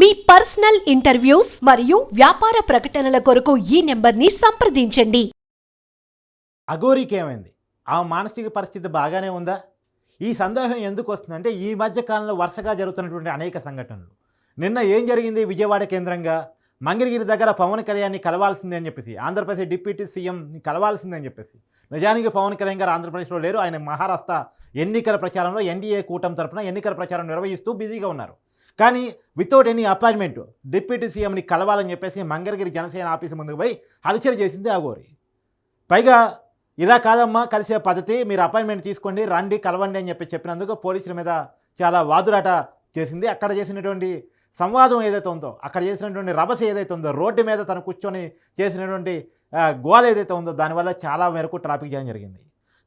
మీ personal interviews మరియు వ్యాపార ప్రకటనల కొరకు ఈ నెంబర్ని సంప్రదించండి. అఘోరీకి ఏమైంది ఆ మానసిక పరిస్థితి బాగానే ఉందా? ఈ సందేహం ఎందుకు వస్తుందంటే ఈ మధ్య కాలంలో వరుసగా జరుగుతున్నటువంటి అనేక సంఘటనలు. నిన్న ఏం జరిగింది విజయవాడ కేంద్రంగా? మంగళగిరి దగ్గర పవన్ కళ్యాణ్ని కలవాల్సిందే అని చెప్పేసి ఆంధ్రప్రదేశ్ డిప్యూటీ సీఎంని కలవాల్సిందే అని చెప్పేసి నిజానికి పవన్ కళ్యాణ్ గారు ఆంధ్రప్రదేశ్లో లేరు. ఆయన మహారాష్ట్ర ఎన్నికల ప్రచారంలో ఎన్డీఏ కూటమి తరఫున ఎన్నికల ప్రచారం నిర్వహిస్తూ బిజీగా ఉన్నారు. కానీ వితౌట్ ఎనీ అపాయింట్మెంట్ డిప్యూటీ సీఎంని కలవాలని చెప్పేసి మంగళగిరి జనసేన ఆఫీస్ ముందుకు పోయి హల్చల్ చేసింది ఆగోరి. పైగా ఇలా కాదమ్మా కలిసే పద్ధతి మీరు అపాయింట్మెంట్ తీసుకోండి రండి కలవండి అని చెప్పి చెప్పినందుకు పోలీసుల మీద చాలా వాదురాట చేసింది. అక్కడ చేసినటువంటి సంవాదం ఏదైతే ఉందో అక్కడ చేసినటువంటి రభస ఏదైతే ఉందో రోడ్డు మీద తను కూర్చొని చేసినటువంటి గోల ఏదైతే ఉందో దానివల్ల చాలా మేరకు ట్రాఫిక్ జామ్ జరిగింది.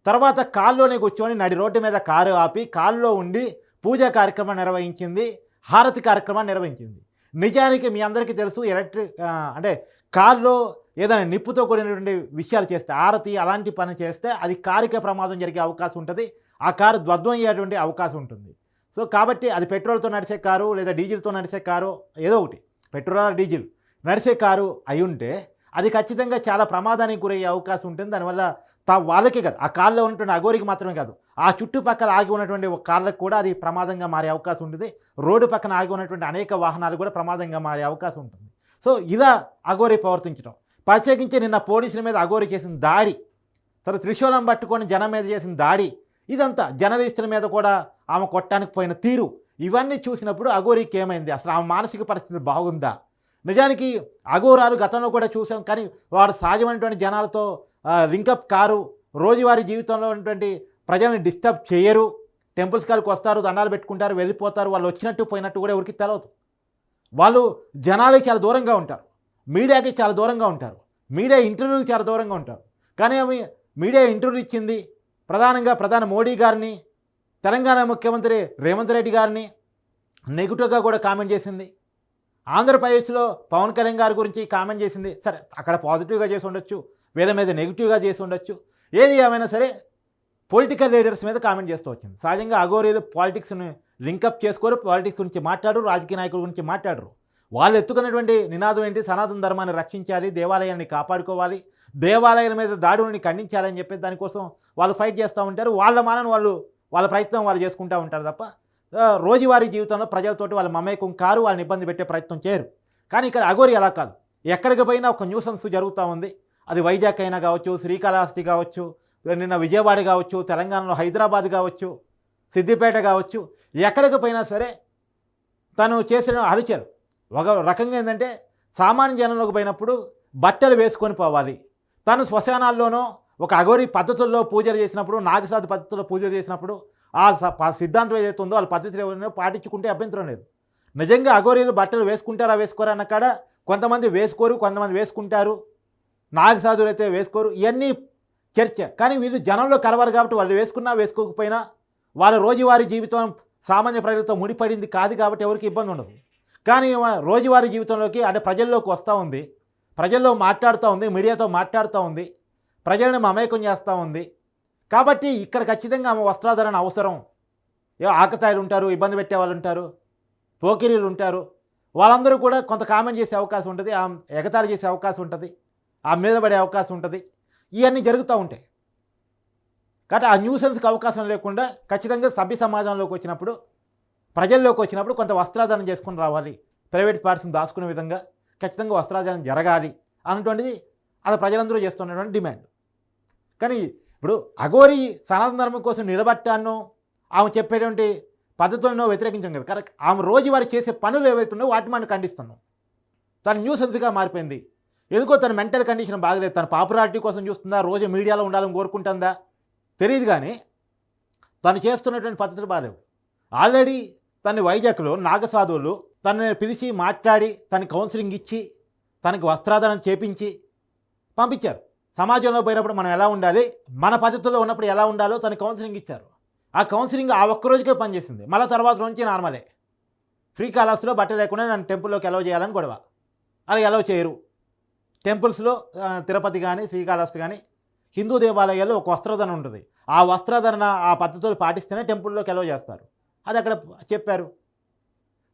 తర్వాత కాల్లోనే కూర్చొని నడి రోడ్డు మీద కారు ఆపి కారులో ఉండి పూజా కార్యక్రమం నిర్వహించింది. హారతి కార్యక్రమాన్ని నిర్వహించింది. నిజానికి మీ అందరికీ తెలుసు ఎలక్ట్రిక్ అంటే కారులో ఏదైనా నిప్పుతో కూడినటువంటి విషయాలు చేస్తే ఆరతి అలాంటి పని చేస్తే అది కారిక ప్రమాదం జరిగే అవకాశం ఉంటుంది ఆ కారు ధ్వద్వం అయ్యేటువంటి అవకాశం ఉంటుంది. సో కాబట్టి అది పెట్రోల్తో నడిచే కారు లేదా డీజిల్తో నడిచే కారు ఏదో ఒకటి పెట్రోల్ డీజిల్ నడిచే కారు అయి ఉంటే అది ఖచ్చితంగా చాలా ప్రమాదానికి గురయ్యే అవకాశం ఉంటుంది. దానివల్ల తా వాళ్ళకే కాదు ఆ కాళ్ళలో ఉన్నటువంటి అఘోరికి మాత్రమే కాదు ఆ చుట్టుపక్కల ఆగి ఉన్నటువంటి ఒక కార్లకు కూడా అది ప్రమాదంగా మారే అవకాశం ఉంటుంది. రోడ్డు పక్కన ఆగి ఉన్నటువంటి అనేక వాహనాలు కూడా ప్రమాదంగా మారే అవకాశం ఉంటుంది. సో ఇలా అఘోరి ప్రవర్తించడం ప్రత్యేకించి నిన్న పోలీసుల మీద అఘోరి చేసిన దాడి తన త్రిశూలం పట్టుకొని జనం మీద చేసిన దాడి ఇదంతా జర్నలిస్టుల మీద కూడా ఆమె కొట్టడానికి పోయిన తీరు ఇవన్నీ చూసినప్పుడు అఘోరికి ఏమైంది? అసలు ఆమె మానసిక పరిస్థితి బాగుందా? నిజానికి అఘోరాలు గతంలో కూడా చూసాం కానీ వాడు సహజమైనటువంటి జనాలతో లింకప్ కారు రోజువారీ జీవితంలో ఉన్నటువంటి ప్రజల్ని డిస్టర్బ్ చేయరు. టెంపుల్స్ కాడికి వస్తారు దండాలు పెట్టుకుంటారు వెళ్ళిపోతారు వాళ్ళు వచ్చినట్టు పోయినట్టు కూడా ఎవరికి తెలవదు. వాళ్ళు జనాలకి చాలా దూరంగా ఉంటారు. మీడియాకి చాలా దూరంగా ఉంటారు. మీడియా ఇంటర్వ్యూకి చాలా దూరంగా ఉంటారు. కానీ ఆమె మీడియా ఇంటర్వ్యూ ఇచ్చింది ప్రధానంగా ప్రధాని మోడీ గారిని తెలంగాణ ముఖ్యమంత్రి రేవంత్ రెడ్డి గారిని నెగిటివ్గా కూడా కామెంట్ చేసింది. ఆంధ్రప్రదేశ్లో పవన్ కళ్యాణ్ గారి గురించి కామెంట్ చేసింది. సరే అక్కడ పాజిటివ్గా చేసి ఉండొచ్చు వీళ్ళ మీద నెగిటివ్గా చేసి ఉండొచ్చు. ఏది ఏమైనా సరే పొలిటికల్ లీడర్స్ మీద కామెంట్ చేస్తూ వచ్చింది. సహజంగా అఘోరీలు పాలిటిక్స్ని లింకప్ చేసుకోరు పాలిటిక్స్ గురించి మాట్లాడరు రాజకీయ నాయకుల గురించి మాట్లాడరు. వాళ్ళు ఎత్తుకున్నటువంటి నినాదం ఏంటి? సనాతన ధర్మాన్ని రక్షించాలి దేవాలయాన్ని కాపాడుకోవాలి దేవాలయాల మీద దాడుల్ని ఖండించాలని చెప్పి దానికోసం వాళ్ళు ఫైట్ చేస్తూ ఉంటారు. వాళ్ళ మానని వాళ్ళు వాళ్ళ ప్రయత్నం వాళ్ళు చేసుకుంటూ ఉంటారు తప్ప రోజువారీ జీవితంలో ప్రజలతోటి వాళ్ళ మమేకం కారు వాళ్ళని ఇబ్బంది పెట్టే ప్రయత్నం చేయరు. కానీ ఇక్కడ అఘోరి అలా కాదు. ఎక్కడికి పోయినా ఒక న్యూసెన్స్ జరుగుతూ ఉంది. అది వైజాగ్ అయినా కావచ్చు శ్రీకాళహస్తి కావచ్చు నిన్న విజయవాడ కావచ్చు తెలంగాణలో హైదరాబాద్ కావచ్చు సిద్దిపేట కావచ్చు ఎక్కడికి పోయినా సరే తను చేసిన హలుచరు ఒక రకంగా ఏంటంటే సామాన్య జనంలోకి పోయినప్పుడు బట్టలు వేసుకొని పోవాలి. తను శ్మశానాల్లోనో ఒక అఘోరి పద్ధతుల్లో పూజలు చేసినప్పుడు నాగసాధు పద్ధతుల్లో పూజలు చేసినప్పుడు ఆ స- సిద్ధాంతం ఏదైతే ఉందో వాళ్ళ పద్ధతులు ఏమైనా పాటించుకుంటే అభ్యంతరం లేదు. నిజంగా అఘోరీలు బట్టలు వేసుకుంటారా వేసుకోరా అన్న కాడ కొంతమంది వేసుకోరు కొంతమంది వేసుకుంటారు. నాగసాధులు అయితే వేసుకోరు. ఇవన్నీ చర్చ. కానీ వీళ్ళు జనంలో కలవరు కాబట్టి వాళ్ళు వేసుకున్నా వేసుకోకపోయినా వాళ్ళ రోజువారీ జీవితం సామాన్య ప్రజలతో ముడిపడింది కాదు కాబట్టి ఎవరికి ఇబ్బంది ఉండదు. కానీ రోజువారీ జీవితంలోకి అంటే ప్రజల్లోకి వస్తూ ఉంది. ప్రజల్లో మాట్లాడుతూ ఉంది మీడియాతో మాట్లాడుతూ ఉంది. ప్రజలను మమేకం చేస్తూ ఉంది. కాబట్టి ఇక్కడ ఖచ్చితంగా ఆమె వస్త్రాధరణ అవసరం. ఏ ఆకతాయిలు ఉంటారు ఇబ్బంది పెట్టే వాళ్ళు ఉంటారు పోకిరీలు ఉంటారు. వాళ్ళందరూ కూడా కొంత కామెంట్ చేసే అవకాశం ఉంటుంది ఆ ఎగతాళి చేసే అవకాశం ఉంటుంది ఆ మీద పడే అవకాశం ఉంటుంది. ఇవన్నీ జరుగుతూ ఉంటాయి. కాబట్టి ఆ న్యూసెన్స్కి అవకాశం లేకుండా ఖచ్చితంగా సభ్య సమాజంలోకి వచ్చినప్పుడు ప్రజల్లోకి వచ్చినప్పుడు కొంత వస్త్రాధారణ చేసుకుని రావాలి. ప్రైవేట్ పార్ట్స్ని దాచుకునే విధంగా ఖచ్చితంగా వస్త్రాధారణ జరగాలి అన్నటువంటిది అది ప్రజలందరూ చేస్తున్నటువంటి డిమాండ్. కానీ ఇప్పుడు అఘోరి సనాతన ధర్మం కోసం నిలబట్టానో ఆమె చెప్పేటువంటి పద్ధతులను వ్యతిరేకించడం కదా. కరెక్ట్. ఆమె రోజువారీ చేసే పనులు ఏవైతే ఉన్నాయో వాటి మనం ఖండిస్తున్నాం. తన న్యూసెన్స్గా మారిపోయింది. ఎందుకో తన మెంటల్ కండిషన్ బాగలేదు. తన పాపులారిటీ కోసం చూస్తుందా? రోజు మీడియాలో ఉండాలని కోరుకుంటుందా? తెలియదు కానీ తను చేస్తున్నటువంటి పద్ధతులు బాగాలేవు. ఆల్రెడీ తన వైజాగ్లో నాగసాధువులు తనని పిలిచి మాట్లాడి తన కౌన్సిలింగ్ ఇచ్చి తనకి వస్త్రాధారణ చేపించి పంపించారు. సమాజంలో పోయినప్పుడు మనం ఎలా ఉండాలి? మన పద్ధతుల్లో ఉన్నప్పుడు ఎలా ఉండాలో తన కౌన్సిలింగ్ ఇచ్చారు. ఆ కౌన్సిలింగ్ ఆ ఒక్క రోజుకే పనిచేసింది. మళ్ళీ తర్వాత నుంచి నార్మలే. శ్రీకాళహస్తిలో బట్ట లేకుండా నన్ను టెంపుల్లోకి ఎలవ్ చేయాలని గొడవ. అలా ఎలవ్ చేయరు. టెంపుల్స్లో తిరుపతి కానీ శ్రీకాళహస్తి కానీ హిందూ దేవాలయాల్లో ఒక వస్త్రధరణ ఉంటుంది. ఆ వస్త్రధరణ ఆ పద్ధతులు పాటిస్తేనే టెంపుల్లోకి ఎలవ్ చేస్తారు. అది అక్కడ చెప్పారు.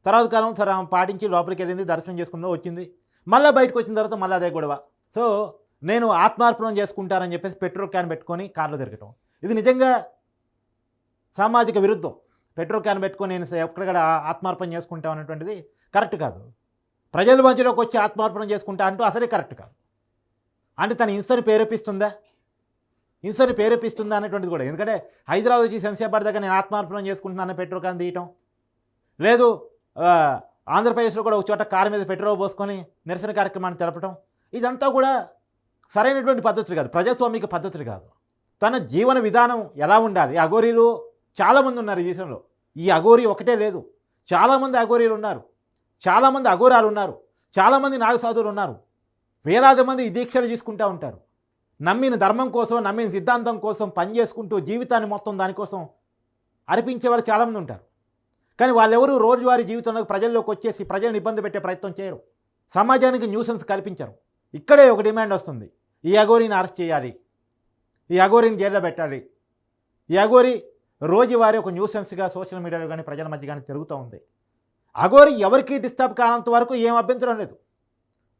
తర్వాత కాలం సరే పాటించి లోపలికి వెళ్ళింది దర్శనం చేసుకుంటూ వచ్చింది. మళ్ళీ బయటకు వచ్చిన తర్వాత మళ్ళీ అదే గొడవ. సో నేను ఆత్మార్పణం చేసుకుంటానని చెప్పేసి పెట్రోల్ క్యాన్ పెట్టుకొని కార్లో తిరగటం. ఇది నిజంగా సామాజిక విరుద్ధం. పెట్రోల్ క్యాన్ పెట్టుకొని నేను ఎక్కడ ఆత్మార్పణ చేసుకుంటాం అనేటువంటిది కరెక్ట్ కాదు. ప్రజల మధ్యలోకి వచ్చి ఆత్మార్పణం చేసుకుంటా అంటూ అసలే కరెక్ట్ కాదు. అంటే తన హింసని ప్రేరేపిస్తుందా? హింసని ప్రేరేపిస్తుందా అనేటువంటిది కూడా. ఎందుకంటే హైదరాబాద్ వచ్చి శంషాబాద్ దగ్గర నేను ఆత్మార్పణం చేసుకుంటున్నాను పెట్రోల్ క్యాన్ తీయటం. లేదు ఆంధ్రప్రదేశ్లో కూడా ఒక చోట కారు మీద పెట్రోల్ పోసుకొని నిరసన కార్యక్రమాన్ని తెలపటం. ఇదంతా కూడా సరైనటువంటి పద్ధతులు కాదు. ప్రజాస్వామిక పద్ధతులు కాదు. తన జీవన విధానం ఎలా ఉండాలి? అఘోరీలు చాలామంది ఉన్నారు ఈ దేశంలో. ఈ అఘోరీ ఒకటే లేదు. చాలామంది అఘోరీలు ఉన్నారు. చాలామంది అఘోరాలు ఉన్నారు. చాలామంది నాగసాధువులు ఉన్నారు. వేలాది మంది ఈ దీక్షలు తీసుకుంటూ ఉంటారు. నమ్మిన ధర్మం కోసం నమ్మిన సిద్ధాంతం కోసం పని చేసుకుంటూ జీవితాన్ని మొత్తం దానికోసం అర్పించే వాళ్ళు చాలామంది ఉంటారు. కానీ వాళ్ళెవరూ రోజువారీ జీవితంలో ప్రజల్లోకి వచ్చేసి ప్రజలను ఇబ్బంది పెట్టే ప్రయత్నం చేయరు. సమాజానికి న్యూసెన్స్ కల్పించరు. ఇక్కడే ఒక డిమాండ్ వస్తుంది. ఈ అఘోరిని అరెస్ట్ చేయాలి. ఈ అఘోరిని జైల్లో పెట్టాలి. ఈ అఘోరి రోజువారీ ఒక న్యూసెన్స్గా సోషల్ మీడియాలో కానీ ప్రజల మధ్య కానీ తిరుగుతూ ఉంది. అఘోరి ఎవరికి డిస్టర్బ్ కానంత వరకు ఏం అభ్యంతరం లేదు.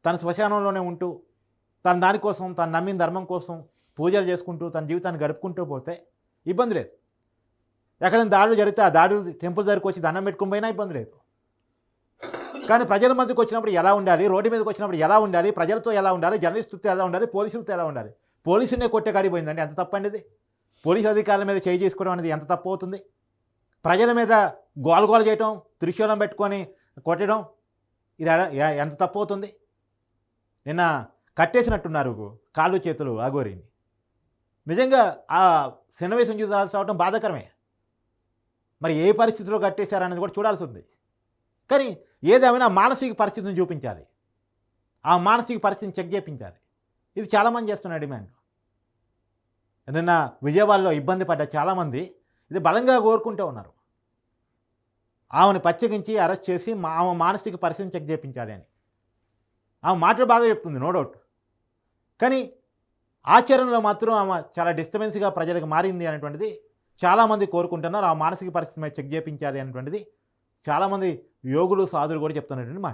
తన శ్మశానంలోనే ఉంటూ తన దానికోసం తను నమ్మిన ధర్మం కోసం పూజలు చేసుకుంటూ తన జీవితాన్ని గడుపుకుంటూ పోతే ఇబ్బంది లేదు. ఎక్కడైనా దాడులు జరిగితే ఆ దాడులు టెంపుల్ దగ్గరికి వచ్చి దండం పెట్టుకుని పోయినా ఇబ్బంది లేదు. కానీ ప్రజల మధ్యకి వచ్చినప్పుడు ఎలా ఉండాలి? రోడ్డు మీదకి వచ్చినప్పుడు ఎలా ఉండాలి? ప్రజలతో ఎలా ఉండాలి? జర్నలిస్టులతో ఎలా ఉండాలి? పోలీసులతో ఎలా ఉండాలి? పోలీసునే కొట్టే కాడిపోయిందండి ఎంత తప్పు అండి పోలీసు అధికారుల మీద చేయి చేసుకోవడం అనేది ఎంత తప్పు అవుతుంది? ప్రజల మీద గోలగోల చేయటం త్రిశూలం పెట్టుకొని కొట్టడం ఇది ఎలా- ఎంత తప్పు అవుతుంది? నిన్న కట్టేసినట్టున్నారు కాళ్ళు చేతులు అగోరిని నిజంగా ఆ సన్నివేశం చూడాల్సి రావడం బాధాకరమే. మరి ఏ పరిస్థితిలో కట్టేశారనేది కూడా చూడాల్సి ఉంది. కానీ ఏదేమైనా మానసిక పరిస్థితిని చూపించాలి. ఆ మానసిక పరిస్థితిని చెక్ చేయించాలి ఇది చాలామంది చేస్తున్న డిమాండ్. నిన్న విజయవాడలో ఇబ్బంది పడ్డ చాలామంది ఇది బలంగా కోరుకుంటూ ఉన్నారు. ఆమెను పచ్చగించి అరెస్ట్ చేసి మా ఆమె మానసిక పరిస్థితిని చెక్ చేయించాలి అని. ఆమె మాటలు బాగా చెప్తుంది నో డౌట్. కానీ ఆచరణలో మాత్రం ఆమె చాలా డిస్టర్బెన్స్గా ప్రజలకు మారింది అనేటువంటిది చాలామంది కోరుకుంటున్నారు. ఆ మానసిక పరిస్థితి చెక్ చేయించాలి అనేటువంటిది చాలామంది యోగులు సాధులు కూడా చెప్తున్నటువంటి మాట.